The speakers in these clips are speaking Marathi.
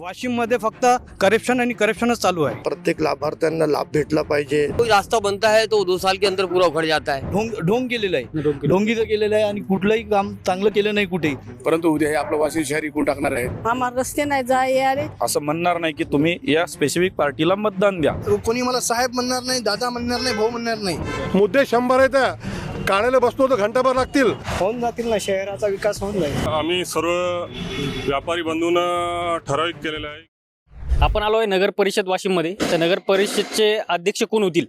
वाशिममध्ये फक्त करप्शन आणि करप्शनच चालू आहे. प्रत्येक लाभार्थ्यांना लाभ भेटला पाहिजे. कोई रास्ता बनता है तो दो साल के अंदर पूरा उखड़ जाता है. ढोंग ढोंग केलेलं आहे. ढोंगीचं केलेलं. आहे आणि कुठलंही काम चांगलं केलं नाही कुठेही. परंतु उद्या हे आपलं वाशिम शहर इकून टाकणार आहे. आम्हाला रस्ते नाही जाय यारे असं म्हणणार नाही की तुम्ही या स्पेसिफिक पार्टीला मतदान द्या. कोणी मला साहेब म्हणणार नाही दादा म्हणणार नाही भाऊ म्हणणार नाही. मुद्दे शंभर आहेत. काढायला बसलो तर घंटाभर लागतील. होऊन जातील ना शहराचा विकास होऊन जाईल. आम्ही सर्व व्यापारी बंधून ठराविक केलेलं आहे. आपण आलो आहे नगर परिषद वाशिममध्ये. तर नगर परिषदचे अध्यक्ष कोण होतील?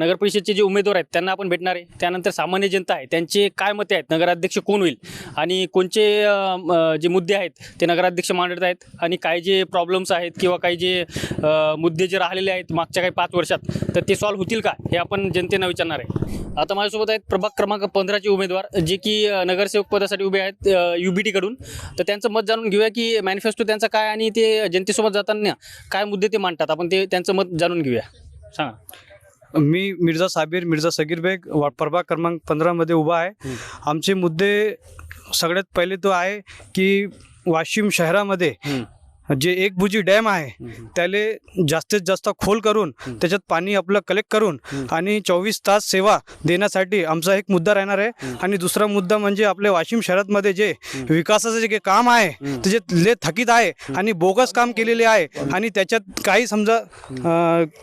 नगर परिषदचे जे उमेदवार आहेत त्यांना आपण भेटणार आहे. त्यानंतर सामान्य जनता आहे. त्यांचे काय मते आहेत? नगराध्यक्ष कोण होईल? आणि कोणचे जे मुद्दे आहेत ते नगराध्यक्ष मांडत आहेत? आणि काय जे प्रॉब्लेम्स आहेत किंवा काही जे मुद्दे जे राहिलेले आहेत मागच्या काही पाच वर्षात तर ते सॉल्व्ह होतील का? हे आपण जनतेनं विचारणार आहे. आता माझ्यासोबत आहेत प्रभाग क्रमांक पंधराचे उमेदवार जे की नगरसेवक पदासाठी उभे आहेत यू बी टीकडून तर त्यांचं मत जाणून घेऊया की मॅनिफेस्टो त्यांचा काय आणि ते जनतेसोबत जाताना काय मुद्दे ते मांडतात? आपण ते त्यांचं मत जाणून घेऊया. सांगा. मी मिर्झा साबीर मिर्झा सगीर बेग वा- प्रभाग क्रमांक पंधरामध्ये उभा आहे. आमचे मुद्दे सगळ्यात पहिले तो आहे की वाशिम शहरामध्ये जे एक बुजी डॅम आहे त्याले जास्तीत जास्त खोल करून त्याच्यात पाणी आपलं कलेक्ट करून आणि चोवीस तास सेवा देण्यासाठी आमचा एक मुद्दा राहणार आहे. आणि दुसरा मुद्दा म्हणजे आपल्या वाशिम शहरामध्ये जे विकासाचं जे काम आहे ते जे ले थकीत आहे आणि बोगस काम केलेले आहे आणि त्याच्यात काही समजा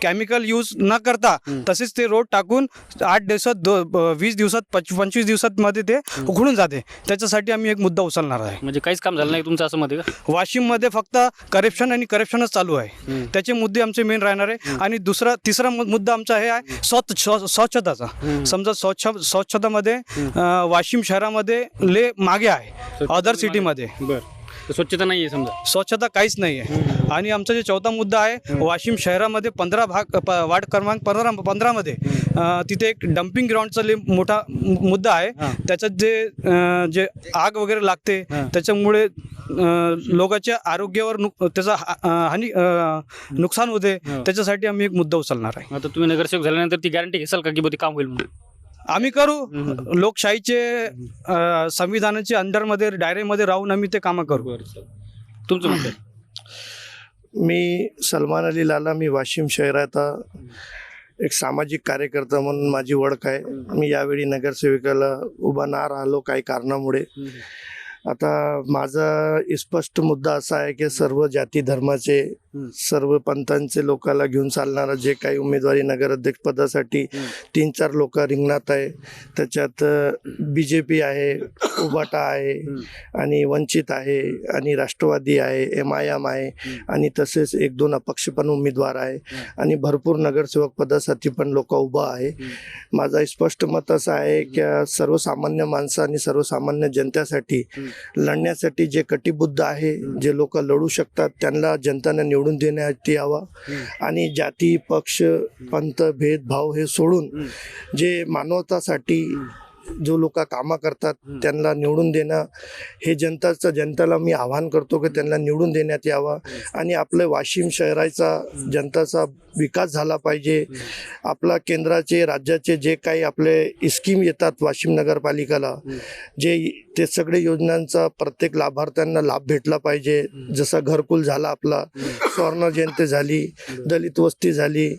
केमिकल यूज न करता तसेच ते रोड टाकून आठ दिवसात वीस दिवसात पच पंचवीस दिवसात मध्ये ते उघडून जाते. त्याच्यासाठी आम्ही एक मुद्दा उचलणार आहे. म्हणजे काहीच काम झालं नाही तुमचं असं मध्ये फक्त करप्शन आणि करप्शनच चालू आहे. त्याचे मुद्दे आमचे मेन राहणार आहे. आणि दुसरा तिसरा मुद्दा आमचा हे आहे स्वच्छ स्व- स्वच्छताचा समजा स्वच्छ स्वच्छतामध्ये वाशिम शहरामध्ये ले मागे आहे. अदर सिटीमध्ये बरं. तर स्वच्छता नाही आहे समजा. स्वच्छता काहीच नाही आहे आणि आमचा जे चौथा मुद्दा आहे वाशिम शहरामध्ये पंधरा भाग प- वार्ड क्रमांक पंधरा पंधरामध्ये अं, तिथे एक डम्पिंग ग्राउंडचा लई मोठा मु- मुद्दा आहे. त्याच्यात जे अं, जे आग वगैरे लागते त्याच्यामुळे अं, लोकांच्या आरोग्यावर नुक त्याचा हा- अं, हानी अं, नुकसान होते. त्याच्यासाठी आम्ही एक मुद्दा उचलणार आहे. आता तुम्ही नगरसेवक झाल्यानंतर ती गॅरंटी घेसाल का की बुवा ते काम होईल म्हणून? आम्ही करू. लोकशाहीचे अं, संविधानाच्या अंडरमध्ये डायरेमध्ये राहून आम्ही ते कामं करू. तुमचं मत आहे? मी सलमान अली लाला मी वाशिम शहराचा एक सामाजिक कार्यकर्ता म्हणून माझी ओळख आहे. मी यावेळी नगरसेविकाला उभा ना राहिलो काही कारणामुळे. आता माझा स्पष्ट मुद्दा असा आहे की सर्व जाती धर्माचे सर्व पंथांचे लोकांना घेऊन चालणारा जे काही उमेदवारी नगराध्यक्ष पदासाठी तीन चार लोक रिंगणात आहे. त्याच्यात बी जे पी आहे उबाटा आहे आणि वंचित आहे आणि राष्ट्रवादी आहे एम आय एम आहे आणि तसेच एक दोन अपक्ष पण उमेदवार आहे आणि भरपूर नगरसेवक पदासाठी पण लोक उभा आहे. माझा स्पष्ट मत असं आहे की सर्वसामान्य माणसं आणि सर्वसामान्य जनतेसाठी लढण्यासाठी जे कटिबुद्ध आहे जे लोक लढू शकतात त्यांना जनताने निवडून देण्यात यावा. आणि जाती पक्ष पंथ भेदभाव हे सोडून जे मानवतासाठी जो लोक कामं करतात त्यांना निवडून देणं हे जनताचं जनतेला मी आवाहन करतो की त्यांना निवडून देण्यात यावा. आणि आपलं वाशिम शहराचा जनताचा विकास झाला पाहिजे. आपला केंद्राचे राज्याचे जे काही आपले स्कीम येतात वाशिम नगरपालिकाला जे ते सगळे योजनांचा प्रत्येक लाभार्थ्यांना लाभ भेटला पाहिजे. जसा घरकुल झाला आपला स्वर्ण जयंती झाली दलित वस्ती झाली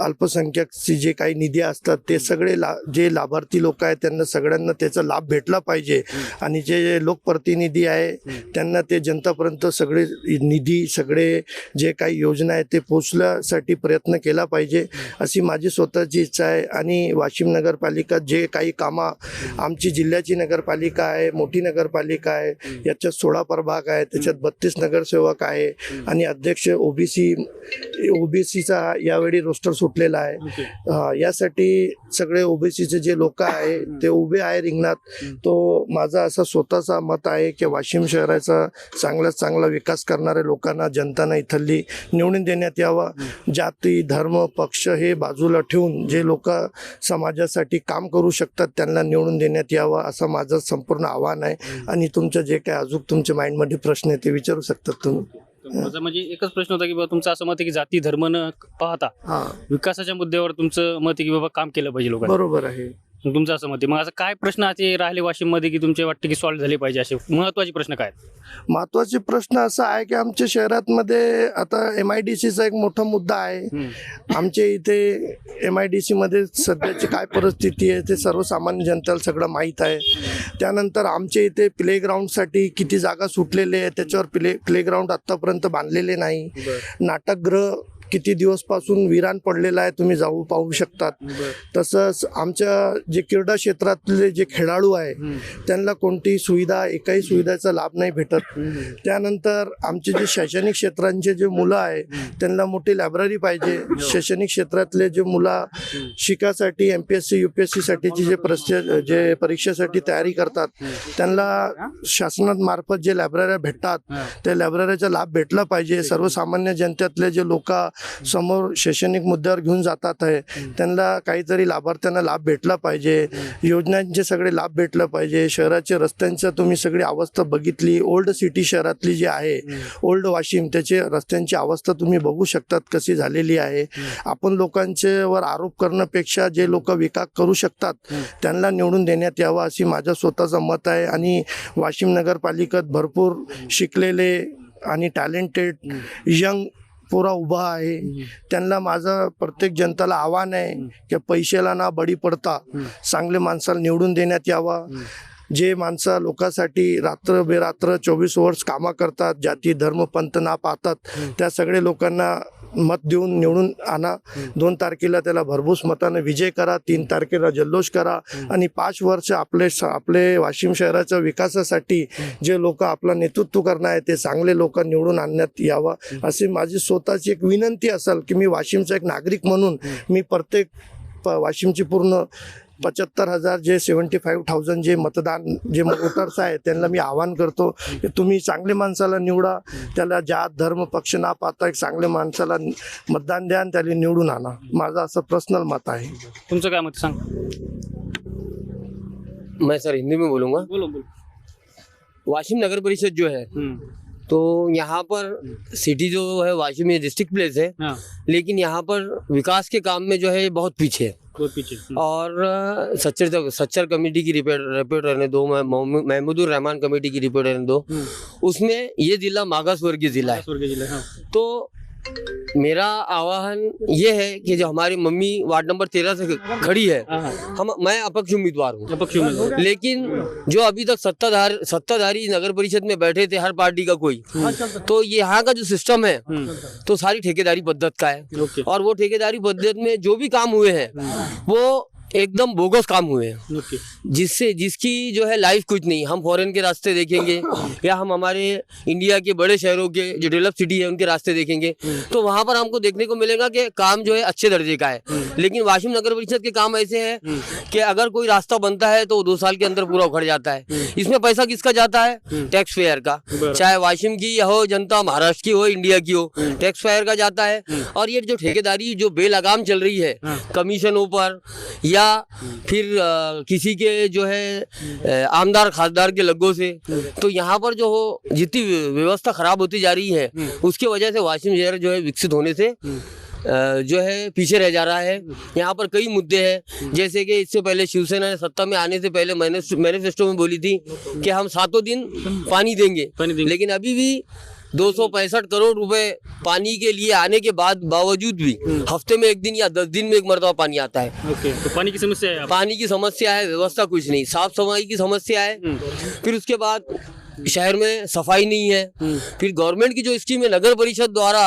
अल्पसंख्याकची जे काही निधी असतात ते सगळे ला जे लाभार्थी लोक आहेत त्यांना सगळ्यांना त्याचा लाभ भेटला पाहिजे. आणि जे लोकप्रतिनिधी आहे त्यांना ते जनतापर्यंत सगळे निधी सगळे जे काही योजना आहेत ते पोचण्यासाठी प्रयत्न केला पाहिजे. अशी माझी स्वतःची इच्छा आहे. आणि वाशिम नगरपालिका जे काही कामं आमची जिल्ह्याची नगरपालिका आहे मोठी नगरपालिका आहे याच्यात सोळा प्रभाग आहे त्याच्यात बत्तीस नगरसेवक आहे. आणि अध्यक्ष ओबीसी ओबीसीचा यावेळी रोस्टर सुटलेला आहे. यासाठी सगळे ओबीसीचे जे लोक आहे ते उभे आहे रिंगणात. तो माझा असा स्वतःचा मत आहे की वाशिम शहराचा चांगल्यात चांगला विकास करणाऱ्या लोकांना जनताना इथली निवडून देण्यात यावा. जाती धर्म पक्ष हे बाजूला ठेवून जे लोक समाजासाठी काम करू शकतात त्यांना निवडून देण्यात यावा असं माझं संपूर्ण आव्हान आहे. आणि तुमचं जे काय अजून तुमच्या माइंडमध्ये प्रश्न आहे ते विचारू शकतात तुम्ही. माझा म्हणजे एकच प्रश्न होता की बाबा तुमचं असं मत आहे की जाती धर्म न पाहता हां. विकासाच्या मुद्द्यावर तुमचं मत आहे की बाबा काम केलं पाहिजे लोकांनी? बरोबर आहे. तुमचं असं मत आहे. मग असं काय प्रश्न असे राहिले वाशिममध्ये की तुमचे वाटते की सॉल्व्ह झाले पाहिजे असे? महत्त्वाचे प्रश्न काय? आहेत? महत्त्वाचे प्रश्न असा आहे की आमच्या शहरातमध्ये आता एम आय डी सीचा एक मोठा मुद्दा आहे. आमच्या इथे एम आय डी सीमध्ये सध्याची काय परिस्थिती आहे ते सर्वसामान्य जनतेला सगळं माहीत आहे. त्यानंतर आमच्या इथे प्लेग्राऊंडसाठी किती जागा सुटलेले आहे त्याच्यावर प्ले प्लेग्राऊंड आत्तापर्यंत बांधलेले नाही. नाटकगृह किती दिवसपासून विरान पडलेलं आहे तुम्ही जाऊ पाहू शकतात. तसंच आमच्या जे क्रीडा क्षेत्रातले जे खेळाडू आहे त्यांना कोणतीही सुविधा एकही सुविधाचा लाभ नाही भेटत. त्यानंतर आमचे जे शैक्षणिक क्षेत्रांचे जे मुलं आहे त्यांना मोठी लायब्ररी पाहिजे. शैक्षणिक क्षेत्रातले जे मुलं शिकासाठी M P S C U P S सीसाठीची जे प्रश्न जे परीक्षेसाठी तयारी करतात त्यांना शासनात मार्फत जे लायब्रऱ्या भेटतात त्या लायब्ररीचा लाभ भेटला पाहिजे. सर्वसामान्य जनतेतले जे लोक समोर शैक्षणिक मुद्द्यावर घेऊन जातात आहे. त्यांना काहीतरी लाभार्थ्यांना लाभ भेटला पाहिजे. योजनांचे सगळे लाभ भेटलं पाहिजे. शहराच्या रस्त्यांच्या तुम्ही सगळी अवस्था बघितली. ओल्ड सिटी शहरातली जी आहे ओल्ड वाशिम त्याचे रस्त्यांची अवस्था तुम्ही बघू शकतात कशी झालेली आहे. आपण लोकांच्यावर आरोप करण्यापेक्षा जे लोक विकास करू शकतात त्यांना निवडून देण्यात यावं अशी माझं स्वतःचं मत आहे. आणि वाशिम नगरपालिकेत भरपूर शिकलेले आणि टॅलेंटेड यंग पोरा उभा आहे. त्यांना माझं प्रत्येक जनताला आव्हान आहे की पैशाला ना बळी पडता. चांगले माणसाला निवडून देण्यात यावा. जे माणसं लोकांसाठी रात्र बेरात्र चोवीस वर्ष कामं करतात जाती धर्म पंथ ना पाहतात त्या सगळे लोकांना मत देऊन निवडून आणा. दोन तारखेला त्याला भरभूस मतानं विजय करा तीन तारखेला जल्लोष करा आणि पाच वर्ष आपले स- आपले वाशिम शहराच्या विकासासाठी जे लोक आपलं नेतृत्व करणार आहे ते चांगले लोक निवडून आणण्यात यावं. अशी माझी स्वतःची एक विनंती असेल की मी वाशिमचा एक नागरिक म्हणून मी प्रत्येक प- वाशिमची पूर्ण पचहत्तर हजार जे सेवन्टी फाईव्ह थाउजंड जे मतदान जे वोटर्स आहेत त्यांना मी आवाहन करतो की तुम्ही चांगले माणसाला निवडा त्याला जात धर्म पक्ष ना पाहता एक चांगल्या माणसाला मतदान द्या आणि त्याला निवडून आणा. माझं असं पर्सनल मत आहे. तुमचं काय मत आहे? सांग? मैं सर हिंदी में बोलूंगा। बोलो बोलो. वाशिम नगर परिषद जो है तो यहाँ पर सिटी जो है वाशिम ये डिस्ट्रिक्ट प्लेस है हाँ. लेकिन यहाँ पर विकास के काम में जो है बहुत पीछे है। पीछे हम्म, और सच्चर सच्चर कमेटी की रिपोर्ट रिपोर्ट रहने दो महमूदुर रहमान कमेटी की रिपोर्ट रहने दो हम्म। उसमें ये जिला मागास वर्गीय जिला है जिला हाँ. तो मेरा आह्वान ये है कि जो हमारी मम्मी वार्ड नंबर तेरह से खड़ी है हाँ, हाँ. हम मैं अपक्ष उम्मीदवार हूँ। लेकिन जो अभी तक सत्ताधार सत्ताधारी नगर परिषद में बैठे थे हर पार्टी का कोई तो यहाँ का जो सिस्टम है हम्म, तो सारी ठेकेदारी पद्धत का है। और वो ठेकेदारी पद्धत में जो भी काम हुए हैं वो एकदम बोगस काम हुए हैं। जिससे जिसकी जो है लाइफ कुछ नहीं। हम फॉरेन के रास्ते देखेंगे या हम हमारे इंडिया के बड़े शहरों के जो डेवलप सिटी है उनके रास्ते देखेंगे। तो वहाँ पर हमको देखने को मिलेगा कि काम जो है अच्छे दर्जे का है। लेकिन वाशिम नगर परिषद के काम ऐसे हैं कि अगर कोई रास्ता बनता है तो दो साल के अंदर पूरा उखड़ जाता है। इसमें पैसा किसका जाता है? टैक्स फेयर का। चाहे वाशिम की हो जनता महाराष्ट्र की हो इंडिया की हो टैक्स फेयर का जाता है। और ये जो ठेकेदारी जो बेलगाम चल रही है कमीशनों पर या फिर अ, किसी के जो है आमदार खासदार के लगों से। तो यहाँ पर जो हो जितनी व्यवस्था खराब होती जा रही है उसकी वजह से वाशिम शहर जो है विकसित होने से जो है पीछे रह जा रहा है। यहाँ पर कई मुद्दे हैं जैसे कि इससे पहले शिवसेना ने सत्ता में आने से पहले मैनिफेस्टो में बोली थी कि हम सातों दिन पानी देंगे। पानी देंगे। लेकिन अभी भी दो सौ पैंसठ करोड़ रुपए पानी के लिए आने के बाद बावजूद भी हफ़्ते में एक दिन या दस दिन में एक मरतबा पानी आता है। ओके तो पानी की समस्या है पानी की समस्या है व्यवस्था कुछ नहीं साफ़ सफ़ाई की समस्या है। फिर उसके बाद शहर में सफ़ाई नहीं है। फिर गवर्नमेंट की जो स्कीम है नगर परिषद द्वारा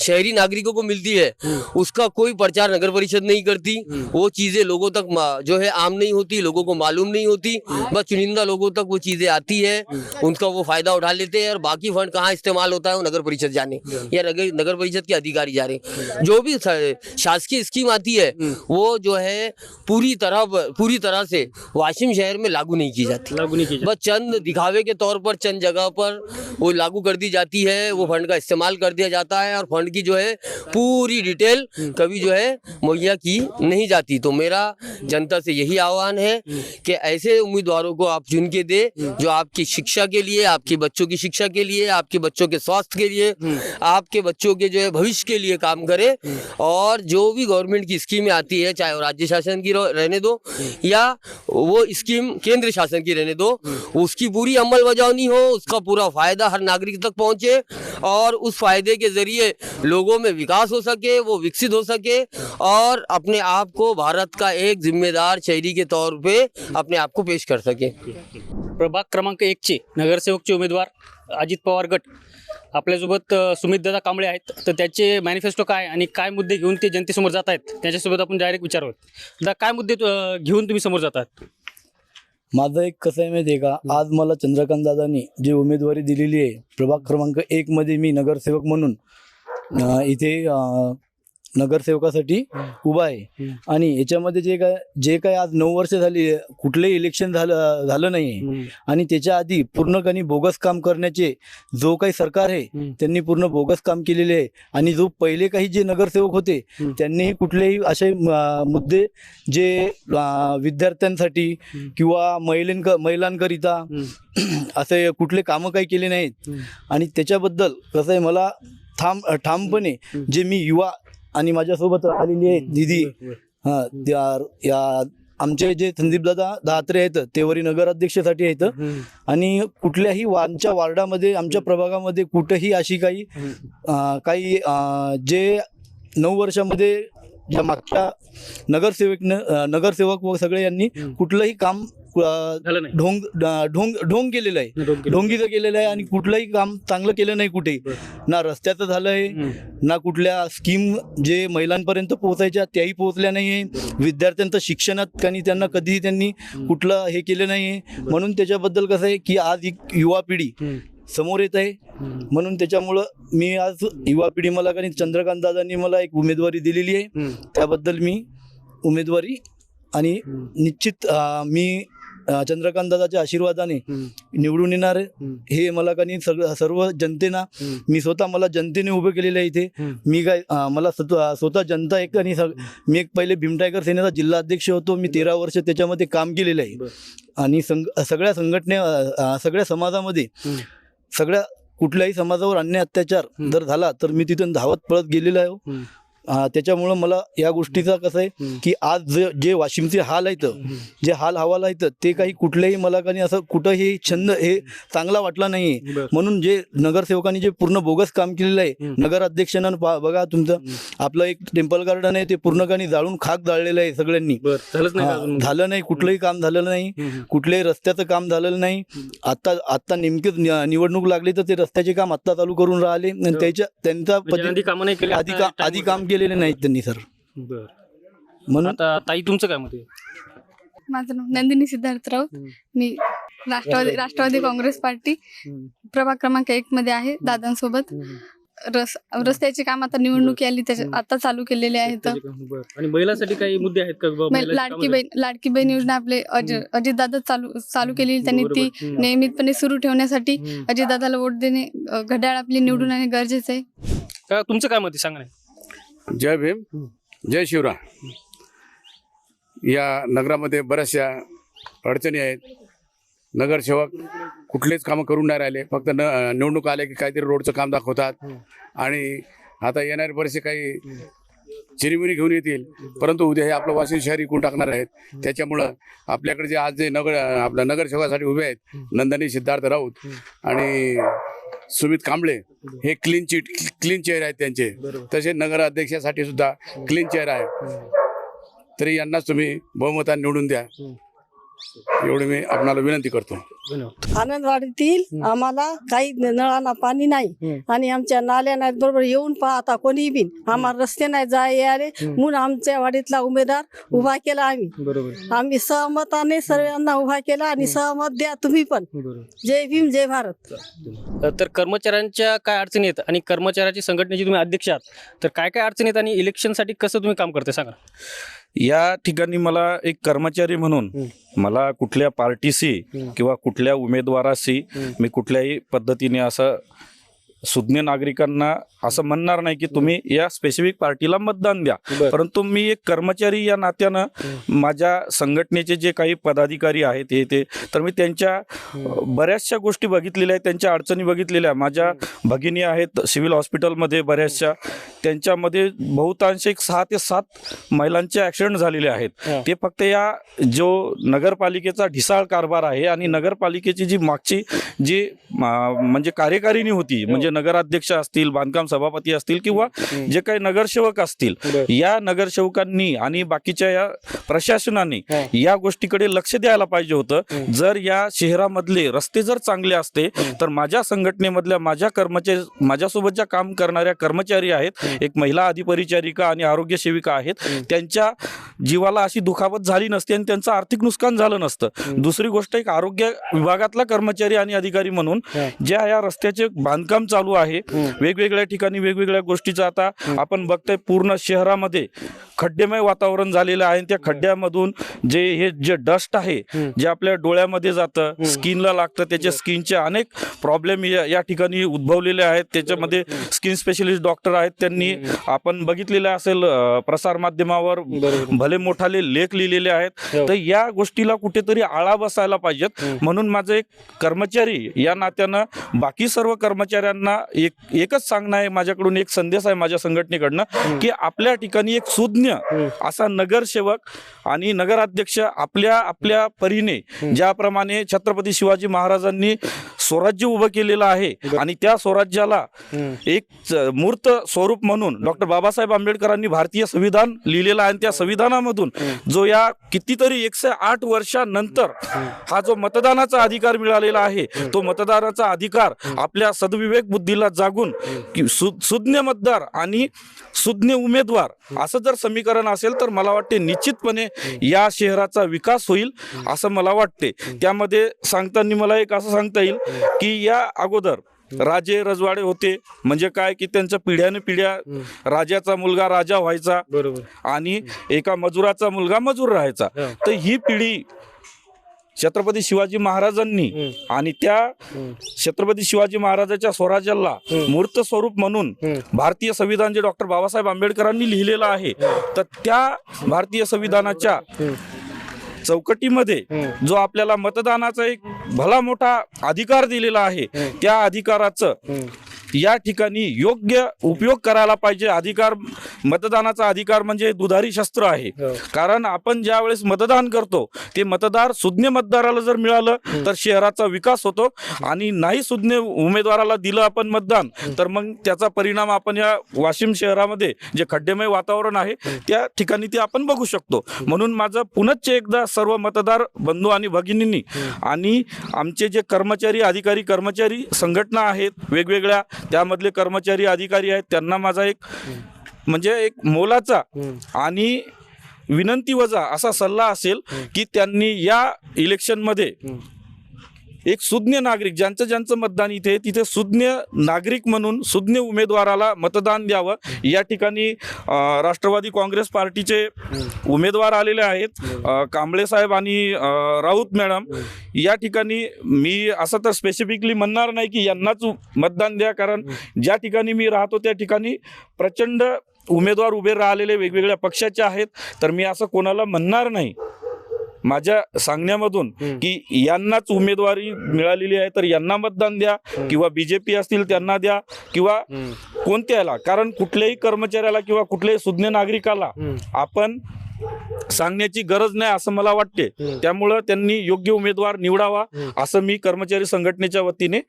शहरी नागरिकों को मिलती है उसका कोई प्रचार नगर परिषद नहीं करती। वो चीज़ें लोगों तक जो है आम नहीं होती लोगों को मालूम नहीं होती। बस चुनिंदा लोगों तक वो चीज़ें आती है उनका वो फ़ायदा उठा लेते हैं और बाकी फंड कहाँ इस्तेमाल होता है वो नगर परिषद जाने या नगर नगर परिषद के अधिकारी जा रहे जो भी शासकीय स्कीम आती है वो जो है पूरी तरह पूरी तरह से वाशिम शहर में लागू नहीं की जाती। लागू नहीं की जाती. बस चंद दिखावे के तौर पर पर चंद जगह पर वो लागू कर दी जाती है, वो फंड का इस्तेमाल कर दिया जाता है और फंड की जो है पूरी डिटेल कभी जो है मुहैया की नहीं जाती। तो मेरा जनता से यही आह्वान है कि ऐसे उम्मीदवारों को आप चुन के दे, जो आपकी शिक्षा के लिए, आपके बच्चों की शिक्षा के लिए, आपके बच्चों के स्वास्थ्य के लिए, आपके बच्चों के जो है भविष्य के लिए काम करे और जो भी गवर्नमेंट की स्कीमें आती है, चाहे वो राज्य शासन की रहने दो या वो स्कीम केंद्र शासन की रहने दो, उसकी पूरी अमल बजावनी हो उसका पूरा फ़ायदा हर नागरिक तक पहुँचे और उस फ़ायदे के ज़रिए लोगों में विकास हो सके वो विकसित हो सके और अपने आप को भारत का एक जिम्मेदार शहरी के तौर पे अपने आप को पेश कर सके। प्रभाग क्रमांक एकचे नगरसेवकचे उमेदवार अजित पवार गट. आपल्यासोबत अ, सुमितदादा कांबळे आहेत. तर त्याचे मॅनिफेस्टो काय आणि काय मुद्दे घेऊन ते जनतेसमोर जात आहेत? त्याच्यासोबत आपण डायरेक्ट विचारूयात दादा काय मुद्दे घेऊन तुम्ही समोर जातात? माझं एक कसं आहे माहिती आहे का आज मला चंद्रकांत दादांनी जी उमेदवारी दिलेली आहे प्रभाग क्रमांक एकमध्ये मी नगरसेवक म्हणून अं, इथे अं, नगरसेवकासाठी उभा आहे. आणि याच्यामध्ये जे काय जे काय आज नऊ वर्ष झाली कुठलंही इलेक्शन झालं झालं नाही आणि त्याच्या आधी पूर्णपणे बोगस काम करण्याचे जो काही सरकार आहे त्यांनी पूर्ण बोगस काम केलेले आहे. आणि जो पहिले काही जे नगरसेवक होते त्यांनी कुठलेही असे मुद्दे जे विद्यार्थ्यांसाठी किंवा महिलांक महिलांकरिता असे कुठले कामं काही केले नाहीत. आणि त्याच्याबद्दल कसं आहे मला ठाम ठामपणे जे मी युवा आणि माझ्यासोबत आलेली आहे दिदी. हां त्या या आमचे जे संदीपदादा दात्रे आहेत तेवरी नगराध्यक्षसाठी आहेत. आणि कुठल्याही आमच्या वार्डामध्ये आमच्या प्रभागामध्ये कुठंही अशी काही काही जे नऊ वर्षामध्ये या मागच्या नगरसेवकनं अं, नगरसेवक व सगळे यांनी कुठलंही काम ढोंग ढोंग ढोंग केलेलं आहे. ढोंगीचं केलेलं आहे आणि कुठलंही काम चांगलं केलं नाही कुठे. ना रस्त्याचं झालं आहे हम्म. ना कुठल्या स्कीम जे महिलांपर्यंत पोहोचायच्या त्याही पोहोचल्या नाही आहे विद्यार्थ्यांचं शिक्षणात काही त्यांना कधीही त्यांनी कुठलं हे केलं नाही आहे म्हणून त्याच्याबद्दल कसं आहे की आज एक युवा पिढी. समोर येत आहे म्हणून त्याच्यामुळं मी आज युवा पिढी मला काही चंद्रकांत दादांनी मला एक उमेदवारी दिलेली आहे. त्याबद्दल मी उमेदवारी आणि निश्चित मी चंद्रकांत दादाच्या आशीर्वादाने. निवडून येणार. हे मला काही सगळं सर्व जनतेना. मी स्वतः मला जनतेने उभं केलेलं आहे इथे. मी काय मला स्वतः स्वतः जनता एक आणि सग- मी एक पहिले भीम टायगर सेनेचा जिल्हा अध्यक्ष होतो मी तेरा वर्ष त्याच्यामध्ये काम केलेलं आहे. आणि सगळ्या संघटने सगळ्या समाजामध्ये. सगळ्या कुठल्याही समाजावर अन्याय अत्याचार. जर झाला तर मी तिथून धावत पळत गेलेलो आहे त्याच्यामुळं मला या गोष्टीचा कसं आहे. की आज जे जे वाशिमचे हाल आहेत जे हाल हवाल आहेत ते काही कुठल्याही मला काही असं कुठंही छंद हे चांगला वाटला नाही. म्हणून जे नगरसेवकांनी जे पूर्ण बोगस काम केलेलं आहे. नगर अध्यक्षांना पा- बघा तुमचं आपलं एक टेम्पल गार्डन आहे ते पूर्णपणे जाळून खाक जाळलेलं आहे सगळ्यांनी? झालं नाही कुठलंही काम झालेलं नाही. कुठल्याही रस्त्याचं काम झालेलं नाही आता आता नेमकेच निवडणूक लागली तर ते रस्त्याचे काम आता चालू करून राहिले आणि. त्याच्या त्यांचा म्हणजे आधी कामं केली केलेले नाहीत त्यांनी सर. बरं. म्हणून आता ताई तुमचं काय मत आहे? माझं नाव नंदिनी सिद्धार्थ राऊत. हम्म. मी राष्ट्रवादी राष्ट्रवादी काँग्रेस पार्टी हम्म. प्रभाग क्रमांक एक मध्ये आहे दादांसोबत. रस रस्त्याचे काम आता निवडणूक आली त्याच्या हम्म. आता चालू केलेले आहेत त्याचे काम, बरं. आणि महिलांसाठी काही मुद्दे आहेत का? बाबा? लाडकी बहीण लाडकी बहीण योजना आपले अजित दादा चालू चालू केलेली त्यांनी ती. हम्म. नियमितपणे सुरू ठेवण्यासाठी हम्म. अजित दादाला वोट देणे अ, घड्याळ आपली निवडून आणणे गरजेचं आहे. का तुमचं काय मत आहे? सांगा ना. जय भीम जय शिवराय. या नगरामध्ये बऱ्याचशा अडचणी आहेत. नगरसेवक कुठलेच कामं करून नाही राहिले. फक्त न निवडणूक आले की काहीतरी रोडचं काम दाखवतात. आणि आता येणारे बरेचसे काही चिरीमिरी घेऊन येतील. परंतु उद्या हे आपलं वाशिम शहर इकून टाकणार आहेत. त्याच्यामुळं आपल्याकडे जे आज जे नगर आपल्या नगरसेवकासाठी उभे आहेत नंदनी सिद्धार्थ राऊत आणि सुमित कांबळे हे क्लीन चिट क्लीन चेअर आहेत त्यांचे. तसे नगर अध्यक्षासाठी सुद्धा क्लीन चेअर आहे. तरी यांनाच तुम्ही बहुमताने निवडून द्या. एवढी मी आपणाला विनंती करतो. आनंदवाडीतील आम्हाला काही नळांना पाणी नाही आणि आमच्या नाल्या नाहीत बरोबर येऊन पाहता कोणी बिन आम्हाला रस्ते नाही जाय यायले म्हणून आमच्या वाडीतला उमेदवार उभा केला आम्ही. बरोबर. आम्ही सहमताने सर्वांना उभा केला आणि सहमत द्या तुम्ही पण. बरोबर. जय भीम जय भारत. तर कर्मचाऱ्यांच्या काय अडचणी आहेत आणि कर्मचाऱ्याची संघटनेचे तुम्ही अध्यक्ष आहात तर काय काय अडचणी आहेत आणि इलेक्शनसाठी कसं तुम्ही काम करते सांगा या ठिकाणी मला एक कर्मचारी म्हणून मला कुठल्या पार्टीशी किंवा कुठ कुठल्या उमेदवाराशी मी कुठल्याही पद्धतीने असं सुज्ञ नागरिकांना असं म्हणणार नाही की तुम्ही या स्पेसिफिक पार्टीला मतदान द्या. परंतु मी एक कर्मचारी या नात्यानं माझ्या संघटनेचे जे काही पदाधिकारी आहेत हे ते तर मी त्यांच्या बऱ्याचशा गोष्टी बघितलेल्या आहेत त्यांच्या अडचणी बघितलेल्या. माझ्या भगिनी आहेत सिव्हिल हॉस्पिटलमध्ये बऱ्याचशा. त्यांच्यामध्ये बहुतांश एक सहा ते सात महिलांचे ॲक्सिडेंट झालेले हा. आहेत ते फक्त या जो नगरपालिकेचा ढिसाळ कारभार आहे आणि नगरपालिकेची जी मागची जी म्हणजे कार्यकारिणी होती म्हणजे नगराध्यक्ष असतील बांधकाम सभापती असतील किंवा जे काही नगरसेवक असतील. या नगरसेवकांनी आणि बाकीच्या या प्रशासनाने. या गोष्टीकडे लक्ष द्यायला पाहिजे होतं. जर या शहरामधले रस्ते जर चांगले असते तर माझ्या संघटनेमधल्या माझ्या कर्मचारी माझ्यासोबत ज्या काम करणाऱ्या कर्मचारी आहेत. एक महिला अधिपरिचारिका आणि आरोग्य सेविका आहेत. त्यांच्या जीवाला अशी दुखापत झाली नसते आणि त्यांचं आर्थिक नुकसान झालं नसतं. दुसरी गोष्ट एक आरोग्य विभागातला कर्मचारी आणि अधिकारी म्हणून. ज्या या रस्त्याचे बांधकाम चालू आहे. वेगवेगळ्या ठिकाणी वेगवेगळ्या गोष्टीचं आता आपण बघतोय पूर्ण शहरामध्ये खड्डेमय वातावरण झालेलं आहे त्या खड्ड्यामधून जे हे जे डस्ट आहे जे आपल्या डोळ्यामध्ये जातं स्किनला लागतं त्याच्या स्किनचे अनेक प्रॉब्लेम या ठिकाणी उद्भवलेले आहेत. त्याच्यामध्ये स्किन स्पेशलिस्ट डॉक्टर आहेत. त्यांनी आपण बघितलेलं असेल अं, प्रसार माध्यमावर बरोबर. भले मोठाले लेख लिहिलेले आहेत. हो. तर या गोष्टीला कुठेतरी आळा बसायला पाहिजेत. म्हणून माझं एक कर्मचारी या नात्यानं बाकी सर्व कर्मचाऱ्यांना एक एकच सांगणं आहे माझ्याकडून एक संदेश आहे माझ्या संघटनेकडनं की आपल्या ठिकाणी एक सुज्ञ असा नगरसेवक आणि नगराध्यक्ष आपल्या आपल्या परीने ज्याप्रमाणे छत्रपती शिवाजी महाराजांनी स्वराज्य उभं केलेलं आहे आणि त्या स्वराज्याला एक मूर्त स्वरूप म्हणून डॉक्टर बाबासाहेब आंबेडकरांनी भारतीय संविधान लिहिलेलं आहे आणि त्या संविधानामधून जो या कितीतरी एकशे आठ वर्षानंतर हा जो मतदानाचा अधिकार मिळालेला आहे तो मतदानाचा अधिकार आपल्या सद्विवेक बुद्धीला जागून की सु सुज्ञ मतदार आणि सुज्ञ उमेदवार असं जर समीकरण असेल तर मला वाटते निश्चितपणे या शहराचा विकास होईल असं मला वाटते. त्यामध्ये सांगताना मला एक असं सांगता येईल की या अगोदर राजे रजवाडे होते. म्हणजे काय की त्यांच्या पिढ्याने पिढ्या राजाचा मुलगा राजा व्हायचा बरोबर. आणि एका मजुराचा मुलगा मजूर राहायचा. तर ही पिढी छत्रपती शिवाजी महाराजांनी आणि त्या छत्रपती शिवाजी महाराजाच्या स्वराज्याला मूर्त स्वरूप म्हणून भारतीय संविधान जे डॉक्टर बाबासाहेब आंबेडकरांनी लिहिलेलं आहे. तर त्या भारतीय संविधानाच्या चौकटीमध्ये जो आपल्याला मतदानाचा एक भला मोठा अधिकार दिलेला आहे त्या अधिकाराचं या ठिकाणी योग्य उपयोग करायला पाहिजे. अधिकार मतदानाचा अधिकार म्हणजे दुधारी शस्त्र आहे. कारण आपण ज्या वेळेस मतदान करतो ते मतदार सुज्ञ मतदाराला जर मिळालं तर शहराचा विकास होतो आणि नाही सुज्ञ उमेदवाराला दिलं आपण मतदान तर मग त्याचा परिणाम आपण या वाशिम शहरामध्ये जे खड्डेमय वातावरण आहे त्या ठिकाणी ते आपण बघू शकतो. म्हणून माझं पुनश्च एकदा सर्व मतदार बंधू आणि भगिनींनी आणि आमचे जे कर्मचारी अधिकारी कर्मचारी संघटना आहेत वेगवेगळ्या त्यामधले कर्मचारी अधिकारी आहेत त्यांना माझा एक म्हणजे एक मोलाचा आणि विनंती वजा असा सल्ला असेल की त्यांनी या इलेक्शनमध्ये एक सुज्ञ नागरिक ज्यांचं ज्यांचं मतदान इथे तिथे सुज्ञ नागरिक म्हणून सुज्ञ उमेदवाराला मतदान द्यावं. या ठिकाणी राष्ट्रवादी काँग्रेस पार्टीचे उमेदवार आलेले आहेत कांबळे साहेब आणि राऊत मॅडम. या ठिकाणी मी असं तर स्पेसिफिकली म्हणणार नाही की यांनाच मतदान द्या कारण ज्या ठिकाणी मी राहतो त्या ठिकाणी प्रचंड उमेदवार उभे राहिलेले वेगवेगळ्या पक्षाचे आहेत. तर मी असं कोणाला म्हणणार नाही. माझ्या सांगण्यामधून की यांनाच उमेदवारी मिळालेली आहे तर यांना मतदान द्या किंवा बीजेपी असतील त्यांना द्या किंवा कोणत्याला. कारण कुठल्याही कर्मचाऱ्याला किंवा कुठल्याही सुज्ञ नागरिकाला आपण सांगण्याची गरज नाही असं मला वाटते. त्यामुळं त्यांनी योग्य उमेदवार निवडावा असं मी कर्मचारी संघटनेच्या वतीने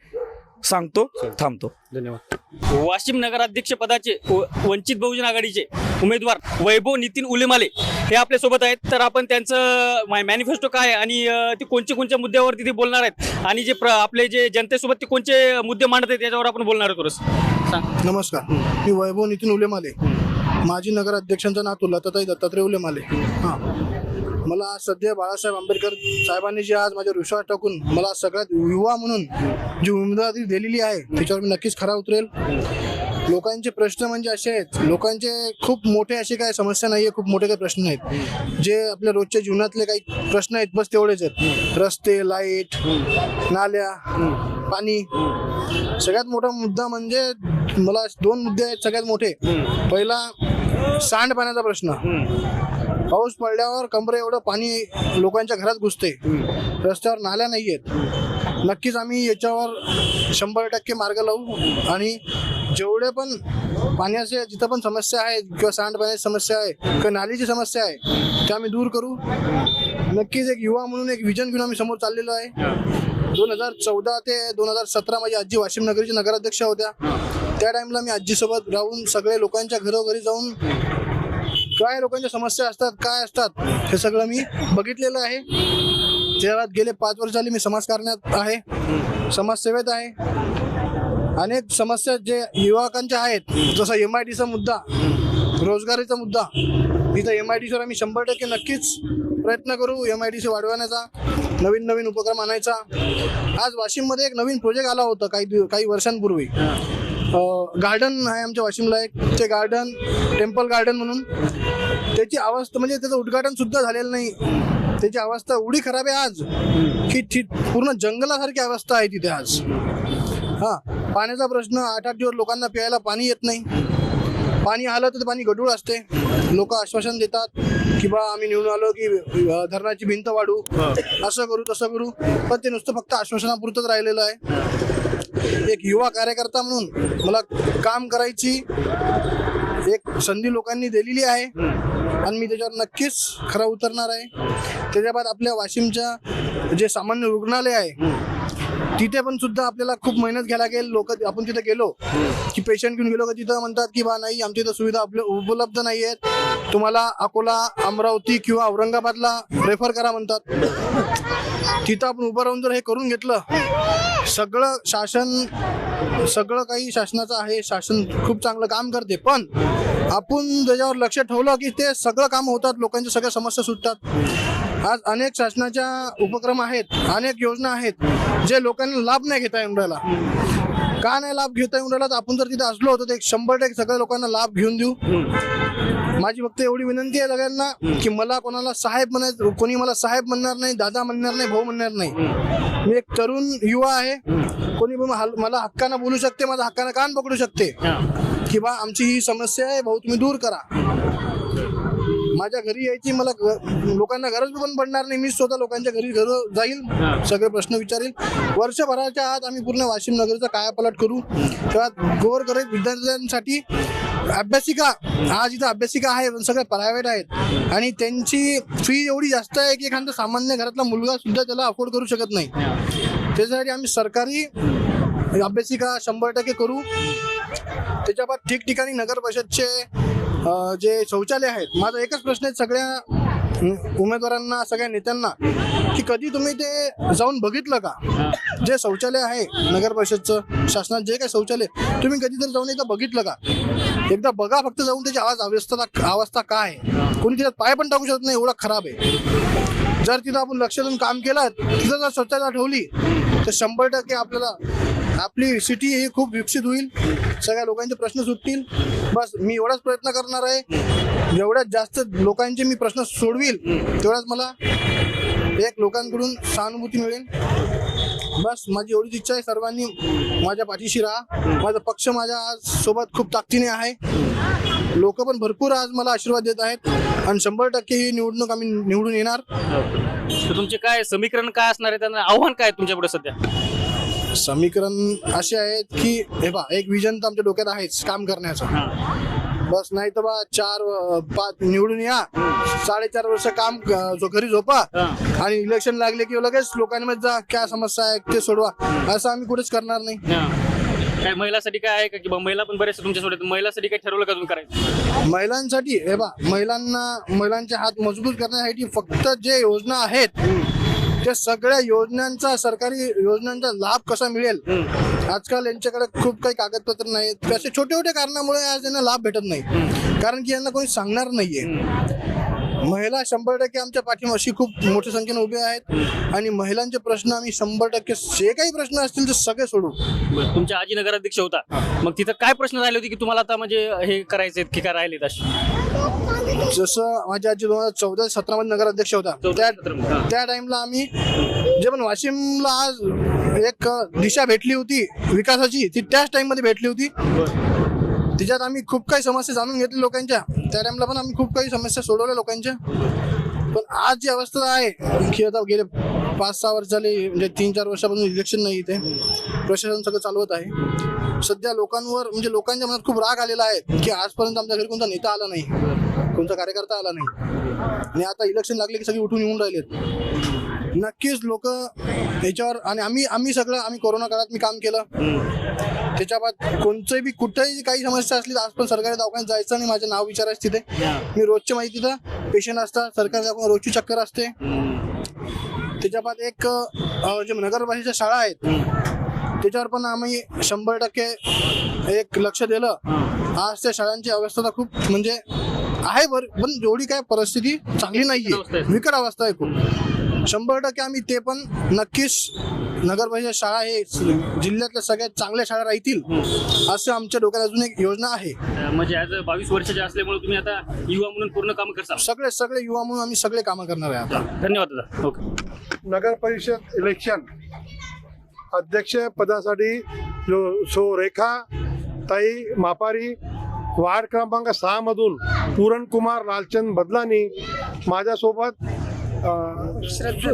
सांगतो थांबतो. धन्यवाद. वाशिम नगराध्यक्ष पदाचे वंचित बहुजन आघाडीचे उमेदवार वैभव नितीन उलेमाले हे आपल्यासोबत आहेत. तर आपण त्यांचं मॅनिफेस्टो काय आणि ते कोणत्या कोणत्या मुद्द्यावरती ते बोलणार आहेत? आणि जे प्र आपले जे जनतेसोबत ते कोणते मुद्दे मांडत आहेत त्याच्यावर आपण बोलणार आहोत थोडंसं. सांग. नमस्कार. मी वैभव नितीन उलेमाले. माजी नगराध्यक्षांचा नातू लताताई दत्तात्रय उलेमाले. हां. मला आज सध्या बाळासाहेब आंबेडकर साहेबांनी जे आज माझ्यावर विश्वास टाकून मला सगळ्यात युवा म्हणून जी उमेदवारी दिलेली आहे त्याच्यावर मी नक्कीच खरा उतरेल. लोकांचे प्रश्न म्हणजे असे आहेत. लोकांचे खूप मोठे असे काही समस्या नाही आहे खूप मोठे काही प्रश्न आहेत जे आपल्या रोजच्या जीवनातले काही प्रश्न आहेत बस तेवढेच आहेत. रस्ते लाइट नाल्या पाणी. सगळ्यात मोठा मुद्दा म्हणजे मला दोन मुद्दे आहेत सगळ्यात मोठे. पहिला सांडपाण्याचा प्रश्न. पाऊस पडल्यावर कमरे एवढं पाणी लोकांच्या घरात घुसते. रस्त्यावर नाल्या नाही आहेत नक्कीच आम्ही याच्यावर शंभर टक्के मार्ग लावू आणि जेवढे पण पाण्याचे जिथं पण समस्या आहेत किंवा सांडपाण्याची समस्या आहे किंवा नालीची समस्या आहे ते आम्ही दूर करू. नक्कीच एक युवा म्हणून एक विजन घेऊन आम्ही समोर चाललेलो आहे. दोन हजार चौदा ते दोन हजार सतरा माझी आजी वाशिम नगरीची नगराध्यक्ष होत्या. त्या टाइमला मी आजीसोबत राहून सगळे लोकांच्या घरोघरी जाऊन काय लोकांच्या समस्या असतात काय असतात हे सगळं मी बघितलेलं आहे. तेव्हा गेले पाच वर्ष झाली मी समाजकारण्यात आहे समाजसेवेत आहे. अनेक समस्या जे युवकांच्या आहेत जसं एम आय डीचा मुद्दा रोजगारीचा मुद्दा तिथं एम आय डीसीवर आम्ही शंभर टक्के नक्कीच प्रयत्न करू एम आय डी सी वाढवण्याचा नवीन नवीन उपक्रम आणायचा. आज वाशिममध्ये एक नवीन प्रोजेक्ट आला होता काही दिव- काही वर्षांपूर्वी. गार्डन आहे आमच्या वाशिमला एक. ते गार्डन टेम्पल गार्डन म्हणून. त्याची अवस्था म्हणजे त्याचं उद्घाटन सुद्धा झालेलं नाही. त्याची अवस्था एवढी खराब आहे आज की पूर्ण जंगलासारखी अवस्था आहे तिथे आज. हा. पाण्याचा प्रश्न आठ आठ दिवस लोकांना प्यायला पाणी येत नाही. पाणी आलं तर पाणी गढूळ असते. लोक आश्वासन देतात की बा आम्ही निवडून आलो की धरणाची भिंत वाढू. असं करू तसं करू. पण ते नुसतं फक्त आश्वासनापुरतंच राहिलेलं आहे. एक युवा कार्यकर्ता म्हणून मला काम करायची एक संधी लोकांनी दिलेली आहे. आणि मी त्याच्यावर नक्कीच खरा उतरणार आहे. त्याच्या बाद आपल्या वाशिमच्या जे सामान्य रुग्णालय आहे तिथे पण सुद्धा आपल्याला खूप मेहनत घ्यायला लागेल. लोक आपण तिथे गेलो की पेशंट घेऊन गेलो का तिथं म्हणतात की बा नाही आमच्या इथं सुविधा उपलब्ध नाही आहेत तुम्हाला अकोला अमरावती किंवा औरंगाबादला रेफर करा म्हणतात. तिथं आपण उभं राहून जर हे करून घेतलं सगळं शासन सगळं काही शासनाचं आहे. शासन खूप चांगलं काम करते. पण आपण त्याच्यावर लक्ष ठेवलं की ते सगळं काम होतात. लोकांच्या सगळ्या समस्या सुटतात. आज अनेक शासनाच्या उपक्रम आहेत अनेक योजना आहेत जे लोकांना लाभ नाही घेता येऊन राहिला का नाही लाभ घेता येऊन राहिला तर आपण जर तिथे असलो तर ते शंभर टक्के सगळ्या लोकांना लाभ घेऊन देऊ. माझी फक्त एवढी विनंती आहे सगळ्यांना की मला कोणाला साहेब म्हणायचं कोणी मला साहेब म्हणणार नाही दादा म्हणणार नाही भाऊ म्हणणार नाही. मी एक तरुण युवा आहे. कोणी मला हक्कानं बोलू शकते माझा हक्कानं कान पकडू शकते. की बा आमची ही समस्या आहे भाऊ तुम्ही दूर करा. माझ्या घरी यायची मला लोकांना गरज पण पडणार नाही. मी स्वतः लोकांच्या घरी घर जाईल सगळे प्रश्न विचारील. वर्षभराच्या आत आम्ही पूर्ण वाशिम नगरचा कायापालट करू. तेव्हा गोरगरीब विद्यार्थ्यांसाठी अभ्यासिका आज इथं अभ्यासिका आहे पण सगळे प्रायव्हेट आहेत. आणि त्यांची फी एवढी जास्त आहे की एखादा सामान्य घरातला मुलगा सुद्धा त्याला अफोर्ड करू शकत नाही. त्याच्यासाठी आम्ही सरकारी अभ्यासिका शंभर टक्के करू. त्याच्या बाद ठिकठिकाणी नगर परिषदचे जे शौचालय आहेत माझा एकच प्रश्न आहे सगळ्या उमेदवारांना सगळ्या नेत्यांना की कधी तुम्ही ते जाऊन बघितलं का? जे शौचालय आहे नगर परिषदचं शासनात जे काही शौचालय तुम्ही कधी तर जाऊन एकदा बघितलं का? एकदा बघा फक्त जाऊन त्याची आवाज अवस्था अवस्था काय आहे? कोणी त्याच्यात पाय पण टाकू शकत नाही एवढा खराब आहे. जर तिथं आपण लक्ष देऊन काम केलं तिथं जर स्वच्छता ठेवली तर शंभर टक्के आपल्याला आपली सिटी ही खूप विकसित होईल. सगळ्या लोकांचे प्रश्न सुटतील. बस मी एवढाच प्रयत्न करणार आहे. जेवढ्यात जास्त लोकांचे मी प्रश्न सोडवील तेवढाच मला एक लोकांकडून सहानुभूती मिळेल. बस माझी एवढीच इच्छा आहे. सर्वांनी माझ्या पाठीशी राहा. माझा पक्ष माझ्या आज सोबत खूप ताकदीने आहे. लोक पण भरपूर आज मला आशीर्वाद देत आहेत आणि शंभर टक्के ही निवडणूक आम्ही निवडून येणार. तुमचे काय समीकरण काय असणार आहे? त्यांना आव्हान काय आहे तुमच्यापुढे सध्या? समीकरण असे आहेत की हे बा एक विजन तर आमच्या डोक्यात आहेच काम करण्याचं. बस नाही तर बा चार अं, पाच निवडून या. साडेचार वर्ष काम अं, जो घरी झोपा. आणि इलेक्शन लागले की लगेच लोकांमध्ये जा काय समस्या आहे ते सोडवा. असं आम्ही कुठेच करणार नाही. काय महिलासाठी काय आहे का? की बा महिला पण बरेच तुमच्यासोबत आहेत. महिलासाठी काय ठरवलं का तुम्ही करायचं? महिलांसाठी हे बा महिलांना महिलांचे हात मजबूत करण्यासाठी फक्त जे योजना आहेत त्या सगळ्या योजनांचा सरकारी योजनांचा लाभ कसा मिळेल? आजकाल यांच्याकडे खूप काही कागदपत्र नाहीत. असे छोटे छोटे कारणामुळे आज यांना लाभ भेटत नाही. कारण की यांना कोणी सांगणार नाहीये. महिला शंभर टक्के आमच्या पाठीमाशी खूप मोठ्या संख्येने उभे आहेत. आणि महिलांचे प्रश्न आम्ही शंभर टक्के जे काही प्रश्न असतील ते सगळे सोडू. तुमच्या आजी नगराध्यक्ष होता. मग तिथं काय प्रश्न राहिले होते की तुम्हाला आता म्हणजे हे करायचे की काय राहिलेत असे? जसं माझ्या आजी दोन हजार चौदा सतरा मध्ये नगराध्यक्ष होता. त्या त्या टाइमला आम्ही जे पण वाशिमला आज एक दिशा भेटली होती विकासाची ती त्याच टाइममध्ये भेटली होती. त्याच्यात आम्ही खूप काही समस्या जाणून घेतल्या लोकांच्या. त्या टाइमला पण आम्ही खूप काही समस्या सोडवल्या लोकांच्या. पण आज जी अवस्था आहे की आता गेले पाच सहा वर्ष झाले म्हणजे तीन चार वर्षापासून इलेक्शन नाही इथे. प्रशासन सगळं चालवत आहे. सध्या लोकांवर म्हणजे लोकांच्या मनात खूप राग आलेला आहे की आजपर्यंत आमच्या घरी कोणता नेता आला नाही. कोणता कार्यकर्ता आला नाही. आणि आता इलेक्शन लागले की सगळे उठून येऊन राहिलेत नक्कीच लोक याच्यावर आणि आम्ही आम्ही सगळं आम्ही कोरोना काळात मी काम केलं. त्याच्या बाद कोणतंही बी कुठेही काही समस्या असली तर आज पण सरकारी दवाखान्यात जायचं आणि माझं नाव विचारायचं तिथे. मी रोजचे माहिती तिथं पेशंट असतात सरकारी दवाखान्यात रोजची चक्कर असते. त्याच्या बाद एक जे नगरपालिकेच्या शाळा आहेत त्याच्यावर पण आम्ही शंभर टक्के एक लक्ष दिलं. आज त्या शाळांची अवस्था तर खूप म्हणजे आहे बर पण एवढी काय परिस्थिती चांगली नाहीये. विकट अवस्था आहे खूप. शंभर टक्के आम्ही ते पण नक्कीच नगरपालिका शाळा हे जिल्ह्यातल्या सगळ्यात चांगल्या शाळा राहतील असं आमच्या डोक्यात अजून एक योजना आहे. म्हणजे ॲज बावीस वर्षाचे असल्यामुळे तुम्ही आता युवा म्हणून पूर्ण काम करता. सगळे सगळे युवा म्हणून आम्ही सगळे कामं करणार आहे आता. धन्यवाद दादा. ओके. नगर परिषद इलेक्शन. अध्यक्ष पदासाठी जो सो रेखा ताई मापारी वार्ड क्रमांक सहा मधून पूरणकुमार लालचंद बदलानी माझ्यासोबत श्रद्धा.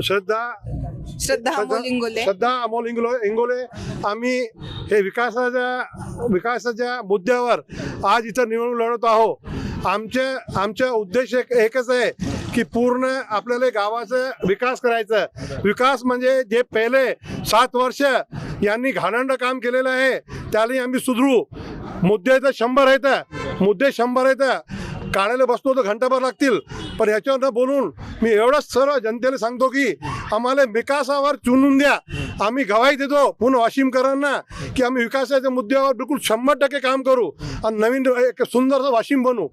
श्रद्धा. अमोल इंगोले. श्रद्धा अमोल इंगोले इंगोले. आम्ही हे विकासाच्या विकासाच्या मुद्द्यावर आज इथं निवडणूक लढवत आहोत. आमचे आमचे उद्देश एक एकच आहे की पूर्ण आपल्याला गावाचा विकास करायचा. विकास म्हणजे जे पहिले सात वर्ष यांनी घाणंड काम केलेलं आहे त्याला आम्ही सुधरू. मुद्दे तर शंभर आहेत. मुद्दे शंभर आहेत. काढायला बसतो तर घंटाभर लागतील. पण याच्यावर न बोलून मी एवढंच सर्व जनतेला सांगतो की आम्हाला विकासावर चुनून द्या. आम्ही गवाही देतो पुन्हा वाशिमकरांना की आम्ही विकासाच्या मुद्द्यावर बिलकुल शंभर टक्के काम करू. आणि नवीन एक सुंदरसं वाशिम बनवू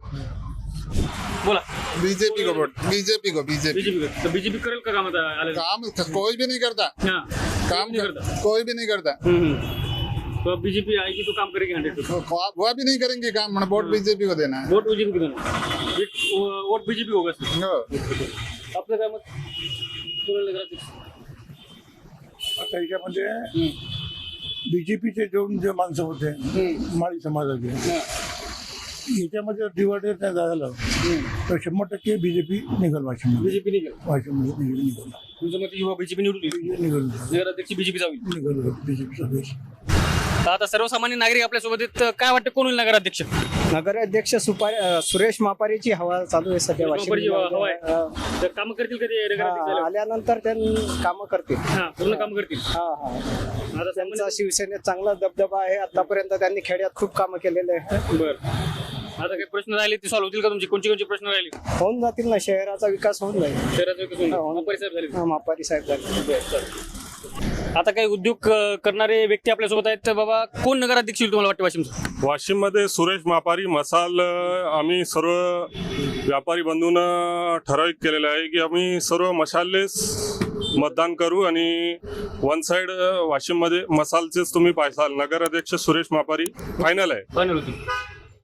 बोला. बीजेपी को वोट बीजेपी को बीजेपी. बीजेपी तर बीजेपी करेल का काम आता आलं काम कोई भी नहीं करता. हाँ. काम नहीं करता. कोई भी नहीं करता। तो अब बीजेपी आएगी तो काम करेगी हंड्रेड वो वह भी नहीं करेंगे काम मैंने वोट बीजेपी को देना है. वोट बीजेपी को देना वोट बीजेपी होगा सर. हो. आपलं काय मत? आता याच्यामध्ये बीजेपीचे दोन जे माणसं होते माळी समाजाचे याच्यामध्ये डिवायडेड नाही झालं. तर शंभर टक्के बीजेपी निघाल वाशिम बीजेपी निघेल. वाशिममध्ये बीजेपी निघाल. तुमचं मत युवा बीजेपी निवडून येईल. निघाल नगराध्यक्ष बीजेपी जाईल. निघाल बीजेपीचा देश. तर आता सर्वसामान्य नागरिक आपल्यासोबत आहेत. तर काय वाटतं कोण होईल नगराध्यक्ष? नगराध्यक्ष सुपारी अ, सुरेश मापारीची हवा चालू आहे सध्या वाशिम मापारीची हवा- हवा आहे. जिल्ह्यामध्ये. तर कामं करतील कधी हा, नगराध्यक्ष आल्यानंतर त्यांनी कामं करतील. हा पूर्ण काम करतील. हा हा. आता त्यांचा शिवसेनेत चांगला दबदबा आहे. आतापर्यंत त्यांनी खेड्यात खूप कामं केलेले आहे बर. आता काही प्रश्न राहिले ते सॉल्व्ह होतील का तुमचे? कोणते कोणते प्रश्न राहिले? होऊन जातील ना शहराचा विकास होऊन जाईल. शहराचा विकास होईल. हा, होऊन- मापारी साहेब झाले. हा, मापारी साहेब झाले. आता काही उद्योग अं, करणारे व्यक्ती आपल्यासोबत आहेत. तर बाबा कोण नगराध्यक्ष होईल तुम्हाला वाटतं वाशिमचं? वाशिममध्ये सुरेश मापारी मसाल अ, आम्ही सर्व व्यापारी बंधून ठराविक केलेलं आहे की आम्ही सर्व मशालेच मतदान करू आणि वन साइड वाशिममध्ये मसालचेच तुम्ही पाहाल. नगराध्यक्ष सुरेश मापारी फायनल आहे. फायनल होतील.